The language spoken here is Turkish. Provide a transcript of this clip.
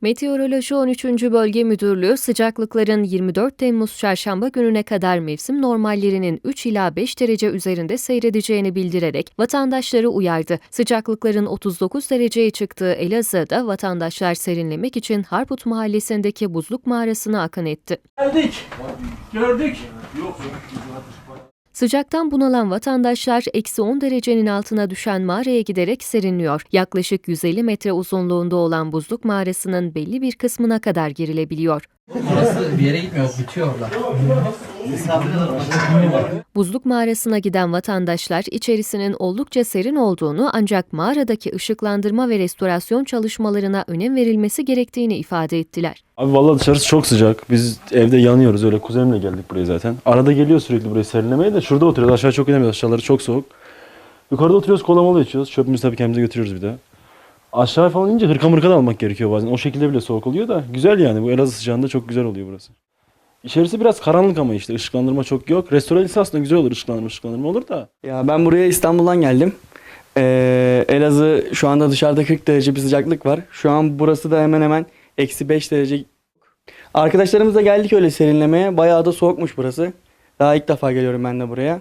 Meteoroloji 13. Bölge Müdürlüğü sıcaklıkların 24 Temmuz çarşamba gününe kadar mevsim normallerinin 3 ila 5 derece üzerinde seyredeceğini bildirerek vatandaşları uyardı. Sıcaklıkların 39 dereceye çıktığı Elazığ'da vatandaşlar serinlemek için Harput Mahallesi'ndeki buzluk mağarasına akın etti. Geldik. Gördük. Sıcaktan bunalan vatandaşlar eksi 10 derecenin altına düşen mağaraya giderek serinliyor. Yaklaşık 150 metre uzunluğunda olan buzluk mağarasının belli bir kısmına kadar girilebiliyor. Burası bir yere gitmiyor, bitiyor orada. Buzluk mağarasına giden vatandaşlar içerisinin oldukça serin olduğunu ancak mağaradaki ışıklandırma ve restorasyon çalışmalarına önem verilmesi gerektiğini ifade ettiler. Abi vallahi dışarısı çok sıcak. Biz evde yanıyoruz öyle kuzenimle geldik buraya zaten. Arada geliyor sürekli buraya serinlemeye de şurada oturuyoruz. Aşağı çok inemiyoruz. Aşağıları çok soğuk. Yukarıda oturuyoruz kola mola içiyoruz. Çöpümüzü tabii kendimize götürüyoruz bir de. Aşağı falan ince hırka mırka da almak gerekiyor bazen. O şekilde bile soğuk oluyor da güzel yani. Bu Elazığ sıcağında çok güzel oluyor burası. İçerisi biraz karanlık ama işte ışıklandırma çok yok. Restoran ise aslında güzel olur ışıklandırma ışıklandırma olur da. Ya ben buraya İstanbul'dan geldim. Ee, Elazığ şu anda dışarıda 40 derece bir sıcaklık var. Şu an burası da hemen hemen eksi 5 derece. Arkadaşlarımızla geldik öyle serinlemeye. Bayağı da soğukmuş burası. Daha ilk defa geliyorum ben de buraya.